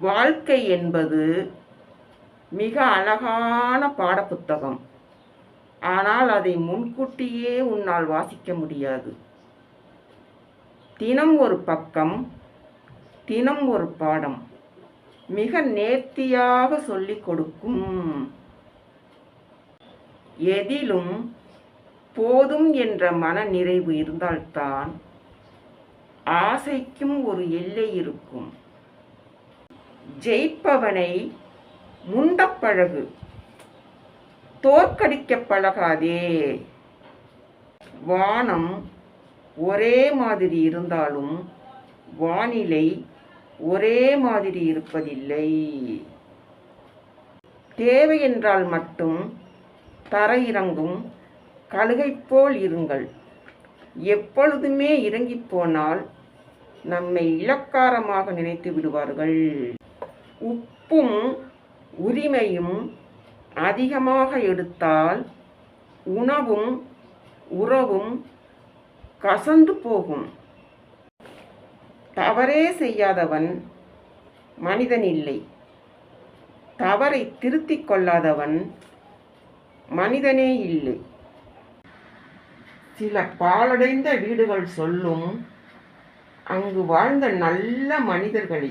வாழ்க்கை என்பது மிக அழகான பாடப்புத்தகம். ஆனால் அதை முன்கூட்டியே உன்னால் வாசிக்க முடியாது. தினம் ஒரு பக்கம் தினம் ஒரு பாடம். மிக நேர்த்தியாக சொல்லிக் கொடுக்கும். எதிலும் போதும் என்ற மன நிறைவு இருந்தால்தான் ஆசைக்கும் ஒரு எல்லை இருக்கும். ஜெயிப்பவனை முண்டப்பழகு தோற்கடிக்க பழகாதே. வானம் ஒரே மாதிரி இருந்தாலும் வானிலை ஒரே மாதிரி இருப்பதில்லை. தேவை என்றால் மட்டும் தரையிறங்கும் கழுகை போல் இருங்கள். எப்பொழுதுமே இறங்கிப் போனால் நம்மை இலக்காரமாக நினைத்து விடுவார்கள். உப்பும் உரிமையும் அதிகமாக எடுத்தால் உணவும் உறவும் கசந்து போகும். தவறே செய்யாதவன் மனிதன் இல்லை. தவறை திருத்திக் கொள்ளாதவன் மனிதனே இல்லை. சில பாழடைந்த வீடுகள் சொல்லும் அங்கு வாழ்ந்த நல்ல மனிதர்களை